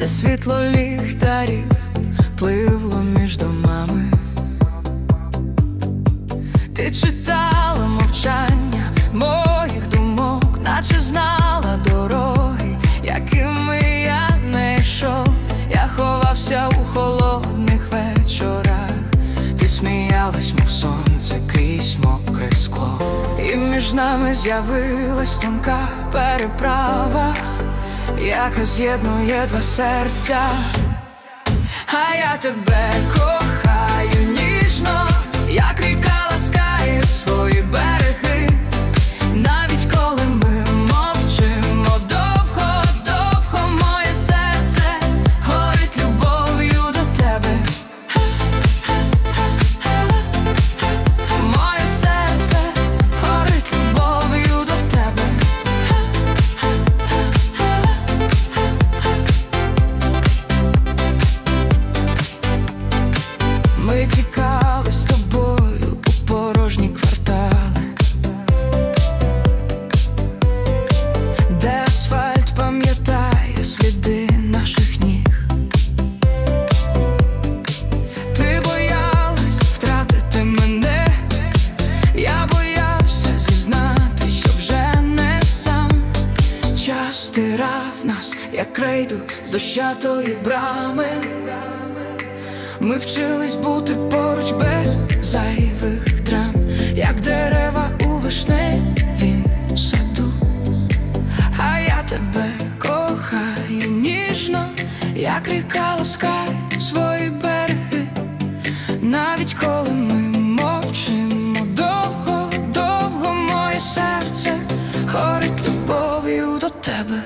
де світло ліхтарів пливло між домами. Ти читала мовчання моїх думок, наче знала дороги, якими я не йшов. Я ховався у холодних вечорах. Ти сміялась, мов сонце, крізь мокре скло. І між нами з'явилась тонка переправа, яка з'єднує два серця. А я тебе кохаю ніжно, як ріка ласкає свої Стирав нас, як крейду з дощатої брами. Ми вчились бути поруч без зайвих драм, як дерева у вишневім саду. А я тебе кохаю ніжно, як ріка ласкає свої береги, навіть коли ми мовчимо довго, довго моє серце хорить любов тебе,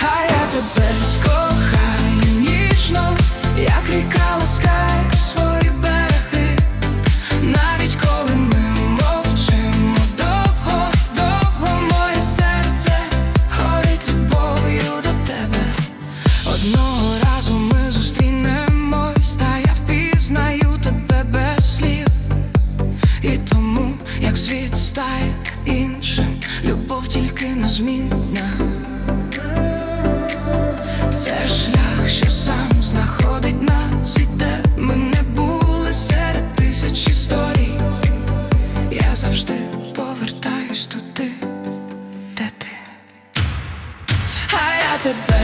а я тебе скохаю ніжно, як ріка ласкає свої береги, навіть коли ми мовчимо довго, довго моє серце горить любов'ю до тебе. Одного разу ми зустрінемось, та я впізнаю тебе без слів, і тому як світ стає іншим тільки незмінна це шлях, що сам знаходить нас і де ми не були серед тисяч історій. Я завжди повертаюсь туди, де ти, а я тебе.